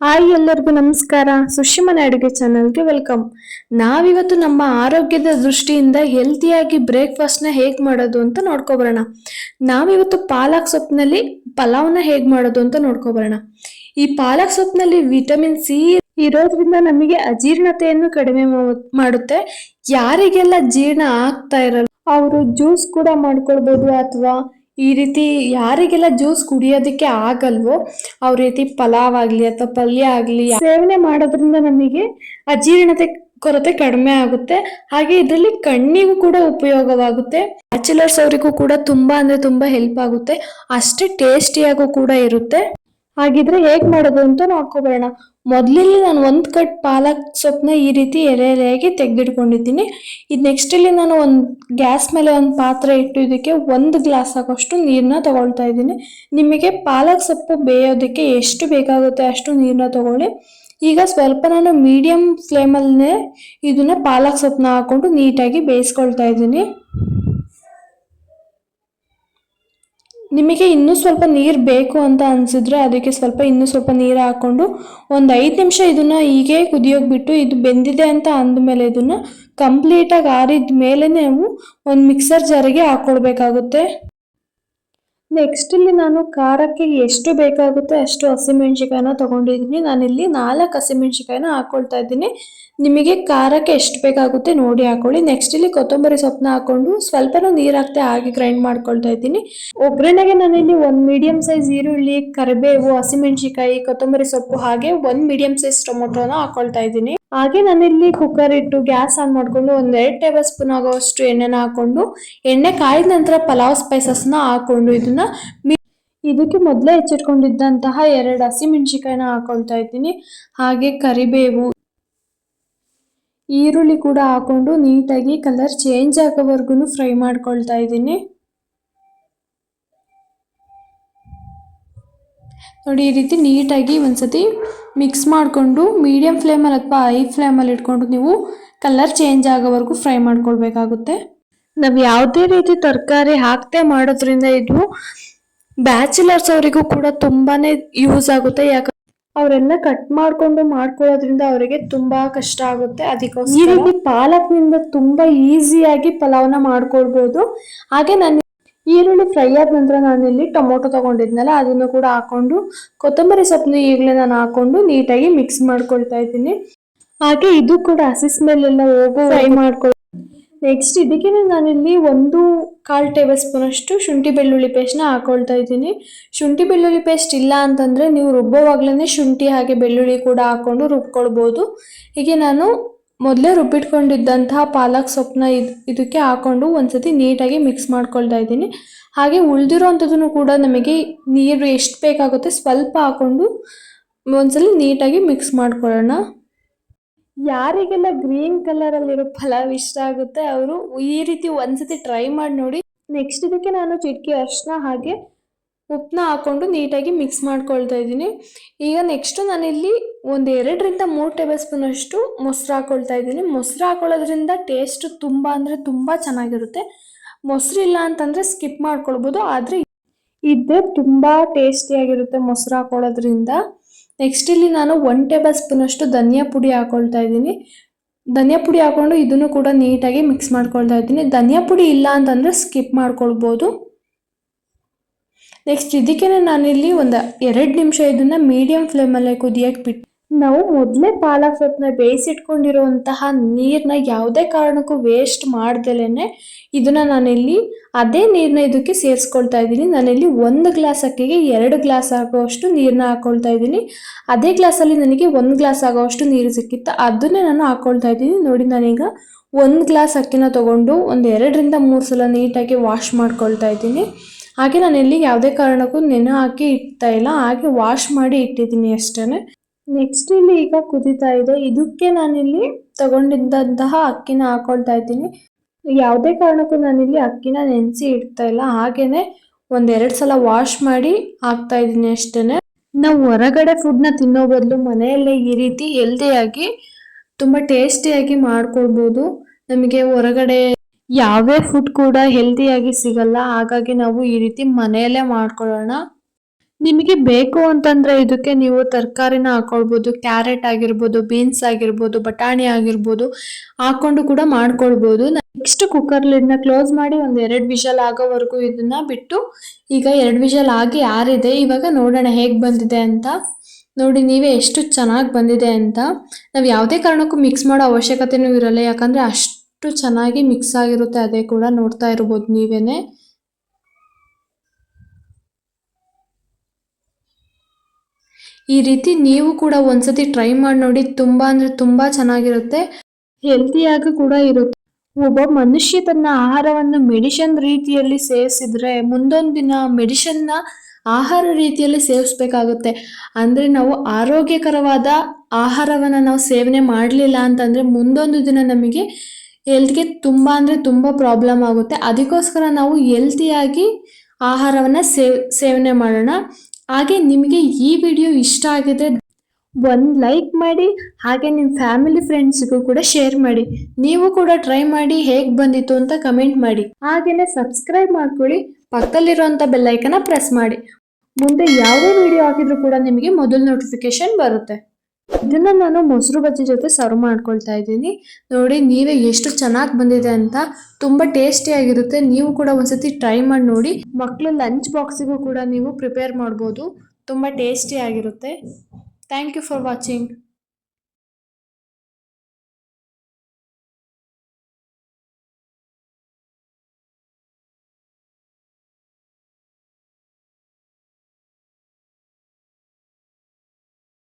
Hi ಎಲ್ಲರಿಗೂ ನಮಸ್ಕಾರ. ಸುಷ್ಮನ ಅಡುಗೆ ಚಾನಲ್ಗೆ ವೆಲ್ಕಮ್ ನಾವಿವತ್ತು ನಮ್ಮ ಆರೋಗ್ಯದ ದೃಷ್ಟಿಯಿಂದ ಹೆಲ್ತಿಯಾಗಿ ಬ್ರೇಕ್ಫಾಸ್ಟ್ನ ಹೇಗೆ ಮಾಡೋದು ಅಂತ ನೋಡ್ಕೊಬರೋಣ. ನಾವಿವತ್ತು ಪಾಲಕ್ ಸೊಪ್ಪಿನಲ್ಲಿ ಪಲಾವ್ನ ಹೇಗೆ ಮಾಡೋದು ಅಂತ ನೋಡ್ಕೊಬರೋಣ. ಈ ಪಾಲಕ್ ಸೊಪ್ಪಿನಲ್ಲಿ ವಿಟಮಿನ್ ಸಿ ಇರೋದ್ರಿಂದ ನಮಗೆ ಅಜೀರ್ಣತೆಯನ್ನು ಕಡಿಮೆ ಮಾಡುತ್ತೆ. ಯಾರಿಗೆಲ್ಲ ಜೀರ್ಣ ಆಗ್ತಾ ಇರಲ್ಲ, ಅವರು ಜ್ಯೂಸ್ ಕೂಡ ಮಾಡ್ಕೊಳ್ಬೋದು ಅಥವಾ ಈ ರೀತಿ ಯಾರಿಗೆಲ್ಲ ಜ್ಯೂಸ್ ಕುಡಿಯೋದಕ್ಕೆ ಆಗಲ್ವೋ, ಅವ್ರ ರೀತಿ ಪಲಾವ್ ಆಗ್ಲಿ ಅಥವಾ ಪಲ್ಯ ಆಗ್ಲಿ ಸೇವನೆ ಮಾಡೋದ್ರಿಂದ ನಮಗೆ ಅಜೀರ್ಣತೆ ಕೊರತೆ ಕಡಿಮೆ ಆಗುತ್ತೆ. ಹಾಗೆ ಇದರಲ್ಲಿ ಕಣ್ಣಿಗೂ ಕೂಡ ಉಪಯೋಗವಾಗುತ್ತೆ. ಬ್ಯಾಚುಲರ್ಸ್ ಅವರಿಗೂ ಕೂಡ ತುಂಬಾ ಅಂದ್ರೆ ತುಂಬಾ ಹೆಲ್ಪ್ ಆಗುತ್ತೆ. ಅಷ್ಟೇ ಟೇಸ್ಟಿಯಾಗೂ ಕೂಡ ಇರುತ್ತೆ. ಹಾಗಿದ್ರೆ ಹೇಗ್ ಮಾಡೋದು ಅಂತ ನೋಡ್ಕೊಬರೋಣ. ಮೊದಲಿಲ್ಲಿ ನಾನು ಒಂದು ಕಟ್ ಪಾಲಕ್ ಸೊಪ್ಪನ್ನ ಈ ರೀತಿ ಎಲೆ ಎಲೆಯಾಗಿ ತೆಗೆದಿಟ್ಕೊಂಡಿದ್ದೀನಿ. ಇದು ನೆಕ್ಸ್ಟ್ ಇಲ್ಲಿ ನಾನು ಒಂದು ಗ್ಯಾಸ್ ಮೇಲೆ ಒಂದು ಪಾತ್ರೆ ಇಟ್ಟು ಇದಕ್ಕೆ ಒಂದು ಗ್ಲಾಸ್ ಆಗೋಷ್ಟು ನೀರನ್ನ ತೊಗೊಳ್ತಾ ಇದ್ದೀನಿ. ನಿಮಗೆ ಪಾಲಕ್ ಸೊಪ್ಪು ಬೇಯೋದಕ್ಕೆ ಎಷ್ಟು ಬೇಕಾಗುತ್ತೆ ಅಷ್ಟು ನೀರನ್ನ ತಗೊಳ್ಳಿ. ಈಗ ಸ್ವಲ್ಪ ನಾನು ಮೀಡಿಯಂ ಫ್ಲೇಮಲ್ಲೇ ಇದನ್ನ ಪಾಲಕ್ ಸೊಪ್ಪನ್ನ ಹಾಕೊಂಡು ನೀಟಾಗಿ ಬೇಯಿಸ್ಕೊಳ್ತಾ ಇದ್ದೀನಿ. ನಿಮಗೆ ಇನ್ನೂ ಸ್ವಲ್ಪ ನೀರು ಬೇಕು ಅಂತ ಅನಿಸಿದ್ರೆ ಅದಕ್ಕೆ ಸ್ವಲ್ಪ ಇನ್ನೂ ಸ್ವಲ್ಪ ನೀರು ಹಾಕ್ಕೊಂಡು ಒಂದು ಐದು ನಿಮಿಷ ಇದನ್ನು ಹೀಗೆ ಕುದಿಯೋಕೆ ಬಿಟ್ಟು ಇದು ಬೆಂದಿದೆ ಅಂತ ಅಂದಮೇಲೆ ಇದನ್ನು ಕಂಪ್ಲೀಟಾಗಿ ಆರಿದ ಮೇಲೆ ನಾವು ಒಂದು ಮಿಕ್ಸರ್ ಜಾರಿಗೆ ಹಾಕ್ಕೊಳ್ಬೇಕಾಗುತ್ತೆ ನೆಕ್ಸ್ಟ್ ಇಲ್ಲಿ ನಾನು ಖಾರಕ್ಕೆ ಎಷ್ಟು ಬೇಕಾಗುತ್ತೆ ಅಷ್ಟು ಹಸಿಮೆಣ್ಸಿಕಾಯನ್ನ ತಗೊಂಡಿದ್ದೀನಿ. ನಾನಿಲ್ಲಿ ನಾಲ್ಕು ಹಸಿಮೆಣ್ಸಿಕಾಯನ್ನ ಹಾಕೊಳ್ತಾ ಇದ್ದೀನಿ. ನಿಮಗೆ ಖಾರಕ್ಕೆ ಎಷ್ಟು ಬೇಕಾಗುತ್ತೆ ನೋಡಿ ಹಾಕೊಳ್ಳಿ. ನೆಕ್ಸ್ಟ್ ಇಲ್ಲಿ ಕೊತ್ತಂಬರಿ ಸೊಪ್ಪನ್ನ ಹಾಕೊಂಡು ಸ್ವಲ್ಪನೂ ನೀರು ಹಾಕ್ತೆ ಹಾಗೆ ಗ್ರೈಂಡ್ ಮಾಡ್ಕೊಳ್ತಾ ಇದ್ದೀನಿ. ಒಗ್ಗರಣೆಗೆ ನಾನಿಲ್ಲಿ ಒಂದು ಮೀಡಿಯಂ ಸೈಜ್ ಈರುಳ್ಳಿ, ಕರಿಬೇವು ಹಸಿಮೆಣ್ಸಿಕಾಯಿ ಕೊತ್ತಂಬರಿ ಸೊಪ್ಪು ಹಾಗೆ ಒಂದು ಮೀಡಿಯಂ ಸೈಜ್ ಟೊಮೊಟೊನ ಹಾಕೊಳ್ತಾ ಇದ್ದೀನಿ. ಹಾಗೆ ನಾನಿಲ್ಲಿ ಕುಕ್ಕರ್ ಇಟ್ಟು ಗ್ಯಾಸ್ ಆನ್ ಮಾಡ್ಕೊಂಡು ಒಂದೆರಡು ಟೇಬಲ್ ಸ್ಪೂನ್ ಆಗೋಷ್ಟು ಎಣ್ಣೆನ ಹಾಕೊಂಡು, ಎಣ್ಣೆ ಕಾಯ್ದ ನಂತರ ಪಲಾವ್ ಸ್ಪೈಸಸ್ನ ಹಾಕೊಂಡು ಇದನ್ನ ಇದಕ್ಕೆ ಮೊದಲೇ ಹೆಚ್ಚಿಟ್ಕೊಂಡಿದ್ದಂತಹ ಎರಡು ಹಸಿಮೆಣಸಿಕಾಯಿನ ಹಾಕೊಳ್ತಾ ಇದ್ದೀನಿ. ಹಾಗೆ ಕರಿಬೇವು, ಈರುಳ್ಳಿ ಕೂಡ ಹಾಕೊಂಡು ನೀಟಾಗಿ ಕಲರ್ ಚೇಂಜ್ ಆಗೋವರೆಗೂ ಫ್ರೈ ಮಾಡ್ಕೊಳ್ತಾ ಇದ್ದೀನಿ. ನೋಡಿ ಈ ರೀತಿ ನೀಟಾಗಿ ಒಂದ್ಸತಿ ಮಿಕ್ಸ್ ಮಾಡಿಕೊಂಡು ಮೀಡಿಯಂ ಫ್ಲೇಮಲ್ಲಿ ಅಥವಾ ಹೈ ಫ್ಲೇಮಲ್ಲಿ ಇಟ್ಕೊಂಡು ನೀವು ಕಲರ್ ಚೇಂಜ್ ಆಗೋವರೆಗೂ ಫ್ರೈ ಮಾಡ್ಕೊಳ್ಬೇಕಾಗುತ್ತೆ. ನಾವು ಯಾವುದೇ ರೀತಿ ತರಕಾರಿ ಹಾಕದೆ ಮಾಡೋದ್ರಿಂದ ಇದು ಬ್ಯಾಚುಲರ್ಸ್ ಅವರಿಗೂ ಕೂಡ ತುಂಬಾನೇ ಯೂಸ್ ಆಗುತ್ತೆ. ಯಾಕಂದ್ರೆ ಅವರೆಲ್ಲ ಕಟ್ ಮಾಡ್ಕೊಂಡು ಮಾಡ್ಕೊಳ್ಳೋದ್ರಿಂದ ಅವರಿಗೆ ತುಂಬಾ ಕಷ್ಟ ಆಗುತ್ತೆ. ಅದಕ್ಕೋಸ್ಕರ ಈ ರೀತಿ ಪಾಲಕ್ನಿಂದ ತುಂಬಾ ಈಸಿಯಾಗಿ ಪಲಾವ್ನ ಮಾಡ್ಕೊಳ್ಬೋದು. ಹಾಗೆ ನಾನು ಈರುಳ್ಳಿ ಫ್ರೈ ಆದ ನಂತರ ನಾನಿಲ್ಲಿ ಟೊಮೊಟೊ ತಗೊಂಡಿದ್ನಲ್ಲ ಅದನ್ನು ಕೂಡ ಹಾಕೊಂಡು ಕೊತ್ತಂಬರಿ ಸೊಪ್ಪನ್ನು ಈಗಲೇ ನಾನು ಹಾಕೊಂಡು ನೀಟಾಗಿ ಮಿಕ್ಸ್ ಮಾಡ್ಕೊಳ್ತಾ ಇದ್ದೀನಿ. ಹಾಗೆ ಇದು ಕೂಡ ಹಸಿ ಸ್ಮೆಲ್ ಎಲ್ಲ ಹೋಗೋ ಫ್ರೈ ಮಾಡ್ಕೊಳ್ ನೆಕ್ಸ್ಟ್ ಇದಕ್ಕೆ ನಾನಿಲ್ಲಿ ಒಂದು ಕಾಲು ಟೇಬಲ್ ಸ್ಪೂನ್ ಅಷ್ಟು ಶುಂಠಿ ಬೆಳ್ಳುಳ್ಳಿ ಪೇಸ್ಟ್ನ ಹಾಕೊಳ್ತಾ ಇದ್ದೀನಿ. ಶುಂಠಿ ಬೆಳ್ಳುಳ್ಳಿ ಪೇಸ್ಟ್ ಇಲ್ಲ ಅಂತಂದರೆ ನೀವು ರುಬ್ಬೋವಾಗ್ಲೇ ಶುಂಠಿ ಹಾಗೆ ಬೆಳ್ಳುಳ್ಳಿ ಕೂಡ ಹಾಕೊಂಡು ರುಬ್ಕೊಳ್ಬೋದು. ಹೀಗೆ ನಾನು ಮೊದಲೇ ರುಬ್ಬಿಟ್ಕೊಂಡಿದ್ದಂತಹ ಪಾಲಕ್ ಸೊಪ್ಪನ್ನ ಇದು, ಇದಕ್ಕೆ ಹಾಕೊಂಡು ಒಂದ್ಸತಿ ನೀಟಾಗಿ ಮಿಕ್ಸ್ ಮಾಡ್ಕೊಳ್ತಾ ಇದ್ದೀನಿ. ಹಾಗೆ ಉಳಿದಿರೋ ಅಂಥದ್ದನ್ನು ಕೂಡ ನಮಗೆ ನೀರು ಎಷ್ಟು ಬೇಕಾಗುತ್ತೆ ಸ್ವಲ್ಪ ಹಾಕೊಂಡು ಒಂದ್ಸಲ ನೀಟಾಗಿ ಮಿಕ್ಸ್ ಮಾಡ್ಕೊಳ್ಳೋಣ. ಯಾರಿಗೆಲ್ಲ ಗ್ರೀನ್ ಕಲರಲ್ಲಿರೋ ಪಲಾವ್ ಇಷ್ಟ ಆಗುತ್ತೆ, ಅವರು ಈ ರೀತಿ ಒಂದ್ಸತಿ ಟ್ರೈ ಮಾಡಿ ನೋಡಿ. ನೆಕ್ಸ್ಟ್ ಇದಕ್ಕೆ ನಾನು ಚಿಟಕಿ ಅರಿಶಿನ ಹಾಗೆ ಉಪ್ಪನ್ನ ಹಾಕೊಂಡು ನೀಟಾಗಿ ಮಿಕ್ಸ್ ಮಾಡ್ಕೊಳ್ತಾ ಇದ್ದೀನಿ. ಈಗ ನೆಕ್ಸ್ಟು ನಾನಿಲ್ಲಿ ಒಂದು ಎರಡರಿಂದ ಮೂರು ಟೇಬಲ್ ಸ್ಪೂನ್ ಅಷ್ಟು ಮೊಸರು ಹಾಕ್ಕೊಳ್ತಾ ಇದ್ದೀನಿ. ಮೊಸರು ಹಾಕೊಳ್ಳೋದ್ರಿಂದ ಟೇಸ್ಟ್ ತುಂಬ ಅಂದರೆ ತುಂಬ ಚೆನ್ನಾಗಿರುತ್ತೆ. ಮೊಸರು ಇಲ್ಲ ಅಂತಂದರೆ ಸ್ಕಿಪ್ ಮಾಡ್ಕೊಳ್ಬೋದು, ಆದರೆ ಇದ್ದೇ ತುಂಬ ಟೇಸ್ಟಿಯಾಗಿರುತ್ತೆ ಮೊಸರು ಹಾಕೊಳ್ಳೋದ್ರಿಂದ. ನೆಕ್ಸ್ಟ್ ಇಲ್ಲಿ ನಾನು ಒನ್ ಟೇಬಲ್ ಸ್ಪೂನ್ ಅಷ್ಟು ಧನಿಯಾ ಪುಡಿ ಹಾಕ್ಕೊಳ್ತಾ ಇದ್ದೀನಿ. ಧನಿಯಾ ಪುಡಿ ಹಾಕ್ಕೊಂಡು ಇದನ್ನು ಕೂಡ ನೀಟಾಗಿ ಮಿಕ್ಸ್ ಮಾಡ್ಕೊಳ್ತಾ ಇದ್ದೀನಿ. ಧನಿಯಾ ಪುಡಿ ಇಲ್ಲ ಅಂತಂದರೆ ಸ್ಕಿಪ್ ಮಾಡ್ಕೊಳ್ಬೋದು. ನೆಕ್ಸ್ಟ್ ಇದಕ್ಕೆ ನಾನಿಲ್ಲಿ ಒಂದು ಎರಡು ನಿಮಿಷ ಇದನ್ನ ಮೀಡಿಯಂ ಫ್ಲೇಮಲ್ಲೇ ಕುದಿಯಕ್ಕೆ ಬಿಟ್ಟು ನಾವು ಮೊದಲೇ ಪಾಲಕ್ ಸೊಪ್ಪನ್ನ ಬೇಯಿಸಿಟ್ಕೊಂಡಿರುವಂತಹ ನೀರನ್ನ ಯಾವುದೇ ಕಾರಣಕ್ಕೂ ವೇಸ್ಟ್ ಮಾಡ್ದಲೇ ಇದನ್ನ ನಾನಿಲ್ಲಿ ಅದೇ ನೀರನ್ನ ಇದಕ್ಕೆ ಸೇರಿಸ್ಕೊಳ್ತಾ ಇದ್ದೀನಿ. ನಾನಿಲ್ಲಿ ಒಂದು ಗ್ಲಾಸ್ ಅಕ್ಕಿಗೆ ಎರಡು ಗ್ಲಾಸ್ ಆಗೋವಷ್ಟು ನೀರನ್ನ ಹಾಕೊಳ್ತಾ ಇದ್ದೀನಿ. ಅದೇ ಗ್ಲಾಸಲ್ಲಿ ನನಗೆ ಒಂದು ಗ್ಲಾಸ್ ಆಗೋವಷ್ಟು ನೀರು ಸಿಕ್ಕಿತ್ತು. ಅದನ್ನೇ ನಾನು ಹಾಕೊಳ್ತಾ ಇದ್ದೀನಿ. ನೋಡಿ, ನಾನೀಗ ಒಂದು ಗ್ಲಾಸ್ ಅಕ್ಕಿನ ತಗೊಂಡು ಒಂದು ಎರಡರಿಂದ ಮೂರು ಸಲ ನೀಟಾಗಿ ವಾಶ್ ಮಾಡ್ಕೊಳ್ತಾ ಇದ್ದೀನಿ. ಹಾಗೆ ನಾನು ಇಲ್ಲಿ ಯಾವುದೇ ಕಾರಣಕ್ಕೂ ನೆನೆ ಹಾಕಿ ಇಡ್ತಾ ಇಲ್ಲ, ಹಾಗೆ ವಾಶ್ ಮಾಡಿ ಇಟ್ಟಿದ್ದೀನಿ ಅಷ್ಟೇ ನೆಕ್ಸ್ಟ್ ಇಲ್ಲಿ ಈಗ ಕುದೀತಾ ಇದೆ. ಇದಕ್ಕೆ ನಾನಿಲ್ಲಿ ತಗೊಂಡಿದ್ದಂತಹ ಅಕ್ಕಿನ ಹಾಕೊಳ್ತಾ ಇದ್ದೀನಿ. ಯಾವುದೇ ಕಾರಣಕ್ಕೂ ನಾನಿಲ್ಲಿ ಅಕ್ಕಿನ ನೆನೆಸಿ ಇಡ್ತಾ ಇಲ್ಲ. ಹಾಗೇನೆ ಒಂದೆರಡು ಸಲ ವಾಶ್ ಮಾಡಿ ಹಾಕ್ತಾ ಇದ್ದೀನಿ ಅಷ್ಟೇ ನಾವು ಹೊರಗಡೆ ಫುಡ್ನ ತಿನ್ನೋ ಬದಲು ಮನೆಯಲ್ಲೇ ಈ ರೀತಿ ಹೆಲ್ದಿಯಾಗಿ ತುಂಬ ಟೇಸ್ಟಿಯಾಗಿ ಮಾಡ್ಕೊಳ್ಬೋದು. ನಮಗೆ ಹೊರಗಡೆ ಯಾವೇ ಫುಡ್ ಕೂಡ ಹೆಲ್ದಿಯಾಗಿ ಸಿಗಲ್ಲ. ಹಾಗಾಗಿ ನಾವು ಈ ರೀತಿ ಮನೆಯಲ್ಲೇ ಮಾಡ್ಕೊಳ್ಳೋಣ. ನಿಮಗೆ ಬೇಕು ಅಂತಂದ್ರೆ ಇದಕ್ಕೆ ನೀವು ತರಕಾರಿನ ಹಾಕೊಳ್ಬೋದು, ಕ್ಯಾರೆಟ್ ಆಗಿರ್ಬೋದು, ಬೀನ್ಸ್ ಆಗಿರ್ಬೋದು, ಬಟಾಣಿ ಆಗಿರ್ಬೋದು ಹಾಕೊಂಡು ಕೂಡ ಮಾಡ್ಕೊಳ್ಬೋದು. ನೆಕ್ಸ್ಟ್ ಕುಕ್ಕರ್ ಲಿಡ್ನ ಕ್ಲೋಸ್ ಮಾಡಿ ಒಂದು ಎರಡು ವಿಷಲ್ ಆಗೋವರೆಗೂ ಇದನ್ನ ಬಿಟ್ಟು ಈಗ ಎರಡು ವಿಷಲ್ ಆಗಿ ಯಾರಿದೆ ಇವಾಗ ನೋಡೋಣ ಹೇಗ್ ಬಂದಿದೆ ಅಂತ. ನೋಡಿ, ನೀವೇ ಎಷ್ಟು ಚೆನ್ನಾಗಿ ಬಂದಿದೆ ಅಂತ. ನಾವು ಯಾವುದೇ ಕಾರಣಕ್ಕೂ ಮಿಕ್ಸ್ ಮಾಡೋ ಅವಶ್ಯಕತೆನೂ ಇರಲ್ಲ. ಯಾಕಂದ್ರೆ ಅಷ್ಟು ಚೆನ್ನಾಗಿ ಮಿಕ್ಸ್ ಆಗಿರುತ್ತೆ, ಅದೇ ಕೂಡ ನೋಡ್ತಾ ಇರ್ಬೋದು ನೀವೇನೆ. ಈ ರೀತಿ ನೀವು ಕೂಡ ಒಂದ್ಸತಿ ಟ್ರೈ ಮಾಡಿ ನೋಡಿ, ತುಂಬಾ ಅಂದ್ರೆ ತುಂಬಾ ಚೆನ್ನಾಗಿರುತ್ತೆ. ಹೆಲ್ತಿಯಾಗಿ ಕೂಡ ಇರುತ್ತೆ. ಒಬ್ಬ ಮನುಷ್ಯ ತನ್ನ ಆಹಾರವನ್ನು ಮೆಡಿಷನ್ ರೀತಿಯಲ್ಲಿ ಸೇವಿಸಿದ್ರೆ, ಮುಂದೊಂದು ದಿನ ಮೆಡಿಷನ್ನ ಆಹಾರ ರೀತಿಯಲ್ಲಿ ಸೇವಿಸ್ಬೇಕಾಗುತ್ತೆ. ಅಂದ್ರೆ ನಾವು ಆರೋಗ್ಯಕರವಾದ ಆಹಾರವನ್ನ ನಾವು ಸೇವನೆ ಮಾಡಲಿಲ್ಲ ಅಂತಂದ್ರೆ ಮುಂದೊಂದು ದಿನ ನಮಗೆ ಹೆಲ್ತ್ಗೆ ತುಂಬ ಅಂದರೆ ತುಂಬ ಪ್ರಾಬ್ಲಮ್ ಆಗುತ್ತೆ. ಅದಕ್ಕೋಸ್ಕರ ನಾವು ಹೆಲ್ತಿಯಾಗಿ ಆಹಾರವನ್ನು ಸೇವ್, ಸೇವನೆ ಮಾಡೋಣ. ಹಾಗೆ ನಿಮಗೆ ಈ ವಿಡಿಯೋ ಇಷ್ಟ ಆಗಿದ್ರೆ ಒಂದು ಲೈಕ್ ಮಾಡಿ, ಹಾಗೆ ನಿಮ್ಮ ಫ್ಯಾಮಿಲಿ ಫ್ರೆಂಡ್ಸ್ಗೂ ಕೂಡ ಶೇರ್ ಮಾಡಿ. ನೀವು ಕೂಡ ಟ್ರೈ ಮಾಡಿ ಹೇಗೆ ಬಂದಿತ್ತು ಅಂತ ಕಮೆಂಟ್ ಮಾಡಿ. ಹಾಗೆಯೇ ಸಬ್ಸ್ಕ್ರೈಬ್ ಮಾಡ್ಕೊಳ್ಳಿ ಪಕ್ಕದಲ್ಲಿರುವಂಥ ಬೆಲ್ಲೈಕನ್ನ ಪ್ರೆಸ್ ಮಾಡಿ. ಮುಂದೆ ಯಾವುದೇ ವಿಡಿಯೋ ಹಾಕಿದ್ರು ಕೂಡ ನಿಮಗೆ ಮೊದಲು ನೋಟಿಫಿಕೇಶನ್ ಬರುತ್ತೆ. ಇದನ್ನ ನಾನು ಮೊಸರು ಬಜ್ಜಿ ಜೊತೆ ಸರ್ವ್ ಮಾಡ್ಕೊಳ್ತಾ ಇದ್ದೀನಿ. ನೋಡಿ, ನೀವೇ ಎಷ್ಟು ಚೆನ್ನಾಗಿ ಬಂದಿದೆ ಅಂತ. ತುಂಬಾ ಟೇಸ್ಟಿ ಆಗಿರುತ್ತೆ. ನೀವು ಕೂಡ ಒಂದ್ಸತಿ ಟ್ರೈ ಮಾಡಿ ನೋಡಿ. ಮಕ್ಕಳು ಲಂಚ್ ಬಾಕ್ಸಿಗೂ ಕೂಡ ನೀವು ಪ್ರಿಪೇರ್ ಮಾಡ್ಬೋದು. ತುಂಬಾ ಟೇಸ್ಟಿ ಆಗಿರುತ್ತೆ. Thank you for watching